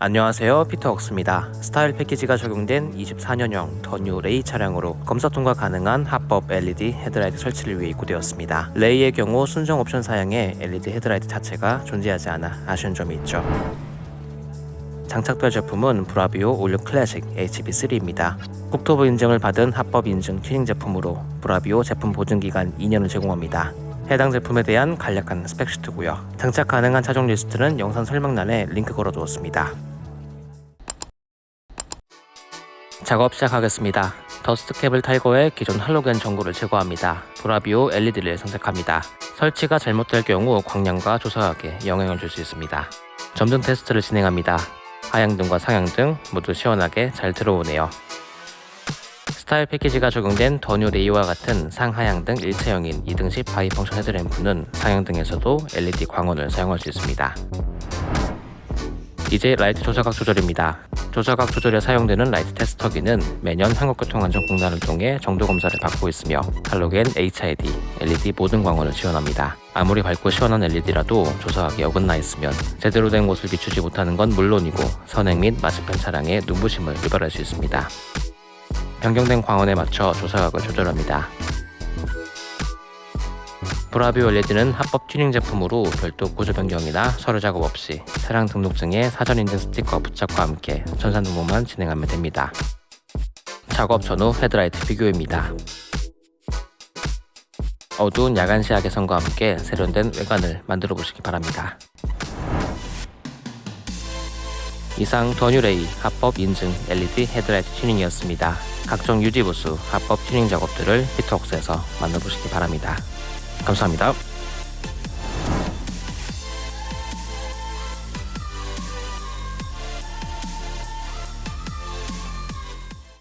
안녕하세요 피터웍스입니다. 스타일 패키지가 적용된 24년형 더뉴 레이 차량으로 검사 통과 가능한 합법 LED 헤드라이트 설치를 위해 입고되었습니다. 레이의 경우 순정 옵션 사양에 LED 헤드라이트 자체가 존재하지 않아 아쉬운 점이 있죠. 장착될 제품은 브라비오 올류 클래식 HB3입니다. 국토부 인증을 받은 합법 인증 튜닝 제품으로 브라비오 제품 보증 기간 2년을 제공합니다. 해당 제품에 대한 간략한 스펙시트고요. 장착 가능한 차종 리스트는 영상 설명란에 링크 걸어두었습니다. 작업 시작하겠습니다. 더스트캡을 탈거해 기존 할로겐 전구를 제거합니다. 브라비오 LED를 선택합니다. 설치가 잘못될 경우 광량과 조사하게 영향을 줄 수 있습니다. 점등 테스트를 진행합니다. 하향등과 상향등 모두 시원하게 잘 들어오네요. 스타일 패키지가 적용된 더뉴 레이와 같은 상하향등 일체형인 2등식 바이펑션 헤드 램프는 상향등에서도 LED 광원을 사용할 수 있습니다. 이제 라이트 조사각 조절입니다. 조사각 조절에 사용되는 라이트 테스터기는 매년 한국교통안전공단을 통해 정도 검사를 받고 있으며 할로겐 HID, LED 모든 광원을 지원합니다. 아무리 밝고 시원한 LED라도 조사각이 어긋나 있으면 제대로 된 곳을 비추지 못하는 건 물론이고 선행 및 마스펜 차량의 눈부심을 유발할 수 있습니다. 변경된 광원에 맞춰 조사각을 조절합니다. 브라비오 LED는 합법 튜닝 제품으로 별도 구조 변경이나 서류 작업 없이 차량 등록증에 사전 인증 스티커 부착과 함께 전산 등록만 진행하면 됩니다. 작업 전후 헤드라이트 비교입니다. 어두운 야간 시야 개선과 함께 세련된 외관을 만들어 보시기 바랍니다. 이상 더뉴레이 합법 인증 LED 헤드라이트 튜닝이었습니다. 각종 유지부수 합법 튜닝 작업들을 피터웍스에서 만나보시기 바랍니다. 감사합니다.